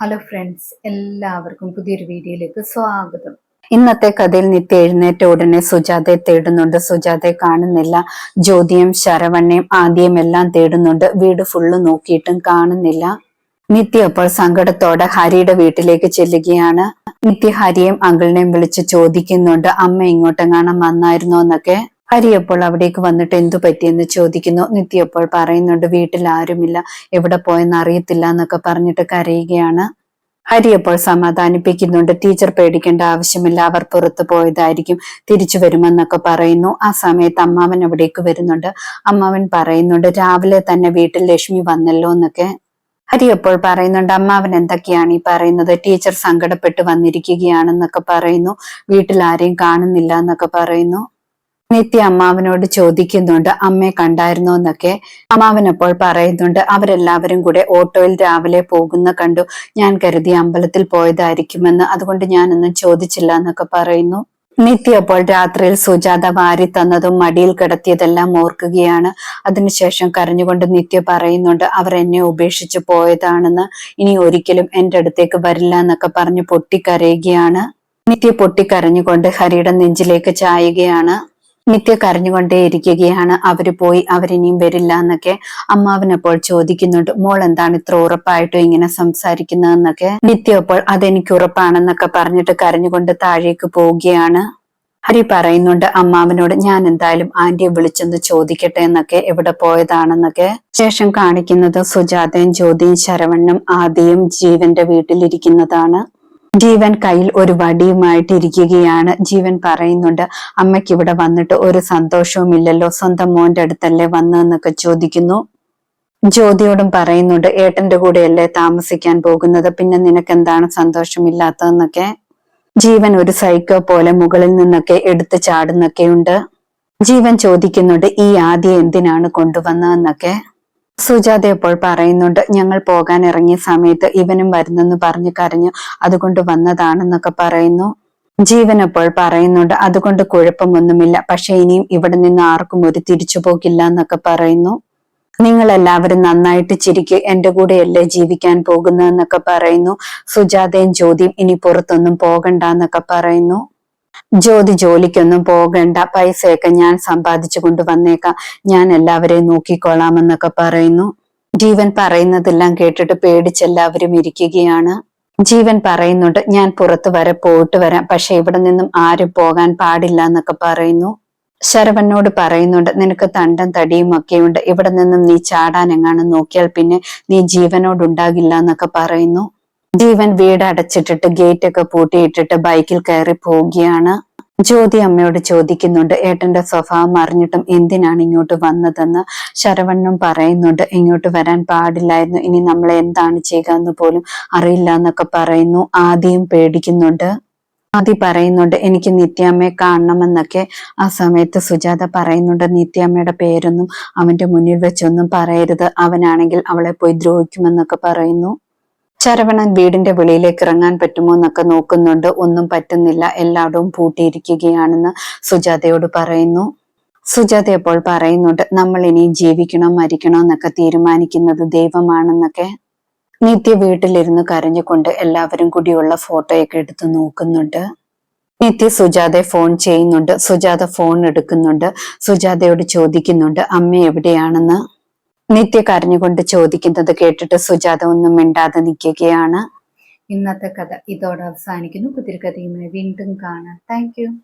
Hello friends എല്ലാവർക്കും പുതിയൊരു വീഡിയോയിലേക്ക് സ്വാഗതം. ഇന്നത്തെ കഥയിൽ നിത്യ എഴുന്നേറ്റ ഉടനെ സുജാതയെ തേടുന്നുണ്ട്. സുജാതയെ കാണുന്നില്ല. ജ്യോതിയും ശരവണ്ണയും ആദ്യം എല്ലാം തേടുന്നുണ്ട്. വീട് ഫുള്ള് നോക്കിയിട്ടും കാണുന്നില്ല. നിത്യ അപ്പോൾ സങ്കടത്തോടെ ഹരിയുടെ വീട്ടിലേക്ക് ചെല്ലുകയാണ്. നിത്യ ഹരിയും അങ്കിളിനെയും വിളിച്ച് ചോദിക്കുന്നുണ്ട്. അമ്മ ഇങ്ങോട്ടെങ്ങാനും വന്നായിരുന്നോ എന്നൊക്കെ. ഹരി അപ്പോൾ അവിടേക്ക് വന്നിട്ട് എന്തു പറ്റിയെന്ന് ചോദിക്കുന്നു. നിത്യ അപ്പോൾ പറയുന്നുണ്ട് വീട്ടിൽ ആരുമില്ല എവിടെ പോയെന്ന് അറിയത്തില്ല എന്നൊക്കെ പറഞ്ഞിട്ട് കരയുകയാണ്. ഹരി അപ്പോൾ സമാധാനിപ്പിക്കുന്നുണ്ട് ടീച്ചർ പേടിക്കേണ്ട ആവശ്യമില്ല അവർ പുറത്തു പോയതായിരിക്കും തിരിച്ചു വരുമെന്നൊക്കെ പറയുന്നു. ആ സമയത്ത് അമ്മാവൻ അവിടേക്ക് വരുന്നുണ്ട്. അമ്മാവൻ പറയുന്നുണ്ട് രാവിലെ തന്നെ വീട്ടിൽ ലക്ഷ്മി വന്നല്ലോ എന്നൊക്കെ. ഹരി അപ്പോൾ പറയുന്നുണ്ട് അമ്മാവൻ എന്തൊക്കെയാണ് ഈ പറയുന്നത്? ടീച്ചർ സങ്കടപ്പെട്ട് വന്നിരിക്കുകയാണെന്നൊക്കെ പറയുന്നു. വീട്ടിൽ ആരെയും കാണുന്നില്ല എന്നൊക്കെ പറയുന്നു. നിത്യ അമ്മാവനോട് ചോദിക്കുന്നുണ്ട് അമ്മയെ കണ്ടായിരുന്നോ എന്നൊക്കെ അമ്മാവൻ അപ്പോൾ പറയുന്നുണ്ട് അവരെല്ലാവരും കൂടെ ഓട്ടോയിൽ രാവിലെ പോകുന്ന കണ്ടു. ഞാൻ കരുതി അമ്പലത്തിൽ പോയതായിരിക്കുമെന്ന്. അതുകൊണ്ട് ഞാനൊന്നും ചോദിച്ചില്ല എന്നൊക്കെ പറയുന്നു. നിത്യ അപ്പോൾ രാത്രിയിൽ സുജാത വാരി തന്നതും മടിയിൽ കിടത്തിയതെല്ലാം ഓർക്കുകയാണ്. അതിനുശേഷം കരഞ്ഞുകൊണ്ട് നിത്യ പറയുന്നുണ്ട് അവർ എന്നെ ഉപേക്ഷിച്ച് പോയതാണെന്ന്. ഇനി ഒരിക്കലും എന്റെ അടുത്തേക്ക് വരില്ല എന്നൊക്കെ പറഞ്ഞ് പൊട്ടിക്കരയുകയാണ്. നിത്യ പൊട്ടിക്കരഞ്ഞുകൊണ്ട് ഹരിയുടെ നെഞ്ചിലേക്ക് ചായുകയാണ്. നിത്യ കരഞ്ഞുകൊണ്ടേയിരിക്കുകയാണ്. അവർ പോയി അവരിനിയും വരില്ല എന്നൊക്കെ അമ്മാവനപ്പോൾ ചോദിക്കുന്നുണ്ട്. മോൾ എന്താണ് ഇത്ര ഉറപ്പായിട്ടും ഇങ്ങനെ സംസാരിക്കുന്നതെന്നൊക്കെ? നിത്യ അപ്പോൾ അതെനിക്ക് ഉറപ്പാണെന്നൊക്കെ പറഞ്ഞിട്ട് കരഞ്ഞുകൊണ്ട് താഴേക്ക് പോവുകയാണ്. ഹരി പറയുന്നുണ്ട് അമ്മാവനോട് ഞാൻ എന്തായാലും ആന്റിയെ വിളിച്ചൊന്ന് ചോദിക്കട്ടെ എന്നൊക്കെ എവിടെ പോയതാണെന്നൊക്കെ. ശേഷം കാണിക്കുന്നത് സുജാതയും ജ്യോതിയും ശരവണ്ണും ആദിയും ജീവന്റെ വീട്ടിലിരിക്കുന്നതാണ്. ജീവൻ കയ്യിൽ ഒരു വടിയുമായിട്ട് ഇരിക്കുകയാണ് ജീവൻ പറയുന്നുണ്ട്. അമ്മയ്ക്ക് ഇവിടെ വന്നിട്ട് ഒരു സന്തോഷവും ഇല്ലല്ലോ സ്വന്തം മോന്റെ അടുത്തല്ലേ വന്നതെന്നൊക്കെ ചോദിക്കുന്നു. ജ്യോതിയോടും പറയുന്നുണ്ട് ഏട്ടന്റെ കൂടെയല്ലേ താമസിക്കാൻ പോകുന്നത്? പിന്നെ നിനക്ക് എന്താണ് സന്തോഷമില്ലാത്തതെന്നൊക്കെ? ജീവൻ ഒരു സൈക്കോ പോലെ മുകളിൽ നിന്നൊക്കെ എടുത്തു ചാടുന്നൊക്കെയുണ്ട്. ജീവൻ ചോദിക്കുന്നുണ്ട് ഈ ആദ്യം എന്തിനാണ് കൊണ്ടുവന്നതെന്നൊക്കെ? സുജാത ഇപ്പോൾ പറയുന്നുണ്ട് ഞങ്ങൾ പോകാൻ ഇറങ്ങിയ സമയത്ത് ഇവനും വരുന്നെന്ന് പറഞ്ഞു കരഞ്ഞു. അതുകൊണ്ട് വന്നതാണെന്നൊക്കെ പറയുന്നു. ജീവനപ്പോൾ പറയുന്നുണ്ട് അതുകൊണ്ട് കുഴപ്പമൊന്നുമില്ല. പക്ഷെ ഇനിയും ഇവിടെ നിന്ന് ആർക്കും ഒരു തിരിച്ചുപോകില്ല എന്നൊക്കെ പറയുന്നു. നിങ്ങൾ എല്ലാവരും നന്നായിട്ട് ചിരിക്കുക എന്റെ കൂടെയല്ലേ ജീവിക്കാൻ പോകുന്നതെന്നൊക്കെ പറയുന്നു. സുജാതയും ജ്യോതിയും ഇനി പുറത്തൊന്നും പോകണ്ട എന്നൊക്കെ പറയുന്നു. ജ്യോതി ജോലിക്കൊന്നും പോകണ്ട. പൈസയൊക്കെ ഞാൻ സമ്പാദിച്ചു കൊണ്ടുവന്നേക്കാം ഞാൻ എല്ലാവരെയും നോക്കിക്കൊള്ളാമെന്നൊക്കെ പറയുന്നു. ജീവൻ പറയുന്നതെല്ലാം കേട്ടിട്ട് പേടിച്ചെല്ലാവരും ഇരിക്കുകയാണ്. ജീവൻ പറയുന്നുണ്ട് ഞാൻ പുറത്തു വരെ പോയിട്ട് വരാം. പക്ഷെ ഇവിടെ നിന്നും ആരും പോകാൻ പാടില്ല എന്നൊക്കെ പറയുന്നു. ശരവനോട് പറയുന്നുണ്ട് നിനക്ക് തണ്ടം തടിയും ഒക്കെയുണ്ട് ഇവിടെ നിന്നും നീ ചാടാൻ എങ്ങാനും നോക്കിയാൽ പിന്നെ നീ ജീവനോടുണ്ടാകില്ല എന്നൊക്കെ പറയുന്നു. ജീവൻ വീട് അടച്ചിട്ടിട്ട് ഗേറ്റ് ഒക്കെ പൂട്ടിയിട്ടിട്ട് ബൈക്കിൽ കയറി പോവുകയാണ്. ജ്യോതി അമ്മയോട് ചോദിക്കുന്നുണ്ട് ഏട്ടന്റെ സ്വഭാവം അറിഞ്ഞിട്ടും എന്തിനാണ് ഇങ്ങോട്ട് വന്നതെന്ന്? ശരവണ്ണും പറയുന്നുണ്ട് ഇങ്ങോട്ട് വരാൻ പാടില്ലായിരുന്നു. ഇനി നമ്മൾ എന്താണ് ചെയ്യുക എന്ന് പോലും അറിയില്ല എന്നൊക്കെ പറയുന്നു. ആദ്യം പേടിക്കുന്നുണ്ട്. ആദി പറയുന്നുണ്ട് എനിക്ക് നിത്യാമ്മയെ കാണണമെന്നൊക്കെ. ആ സമയത്ത് സുജാത പറയുന്നുണ്ട് നിത്യാമ്മയുടെ പേരൊന്നും അവന്റെ മുന്നിൽ വെച്ചൊന്നും പറയരുത്. അവനാണെങ്കിൽ അവളെ പോയി ദ്രോഹിക്കുമെന്നൊക്കെ പറയുന്നു. ശരവണൻ വീടിന്റെ വെളിയിലേക്ക് ഇറങ്ങാൻ പറ്റുമോ എന്നൊക്കെ നോക്കുന്നുണ്ട്. ഒന്നും പറ്റുന്നില്ല. എല്ലായിടവും പൂട്ടിയിരിക്കുകയാണെന്ന് സുജാതയോട് പറയുന്നു. സുജാത അപ്പോൾ പറയുന്നുണ്ട് നമ്മൾ ഇനി ജീവിക്കണോ മരിക്കണോ എന്നൊക്കെ തീരുമാനിക്കുന്നത് ദൈവമാണെന്നൊക്കെ. നിത്യ വീട്ടിലിരുന്ന് കരഞ്ഞുകൊണ്ട് എല്ലാവരും കൂടിയുള്ള ഫോട്ടോയൊക്കെ എടുത്ത് നോക്കുന്നുണ്ട്. നിത്യ സുജാതയെ ഫോൺ ചെയ്യുന്നുണ്ട്. സുജാത ഫോൺ എടുക്കുന്നുണ്ട്. സുജാതയോട് ചോദിക്കുന്നുണ്ട് അമ്മ എവിടെയാണെന്ന്? നിത്യ കരഞ്ഞുകൊണ്ട് ചോദിക്കുന്നത് കേട്ടിട്ട് സുജാത ഒന്നും മിണ്ടാതെ നിൽക്കുകയാണ്. ഇന്നത്തെ കഥ ഇതോടെ അവസാനിക്കുന്നു. പുതിരി കഥയുമായി വീണ്ടും കാണാം. താങ്ക്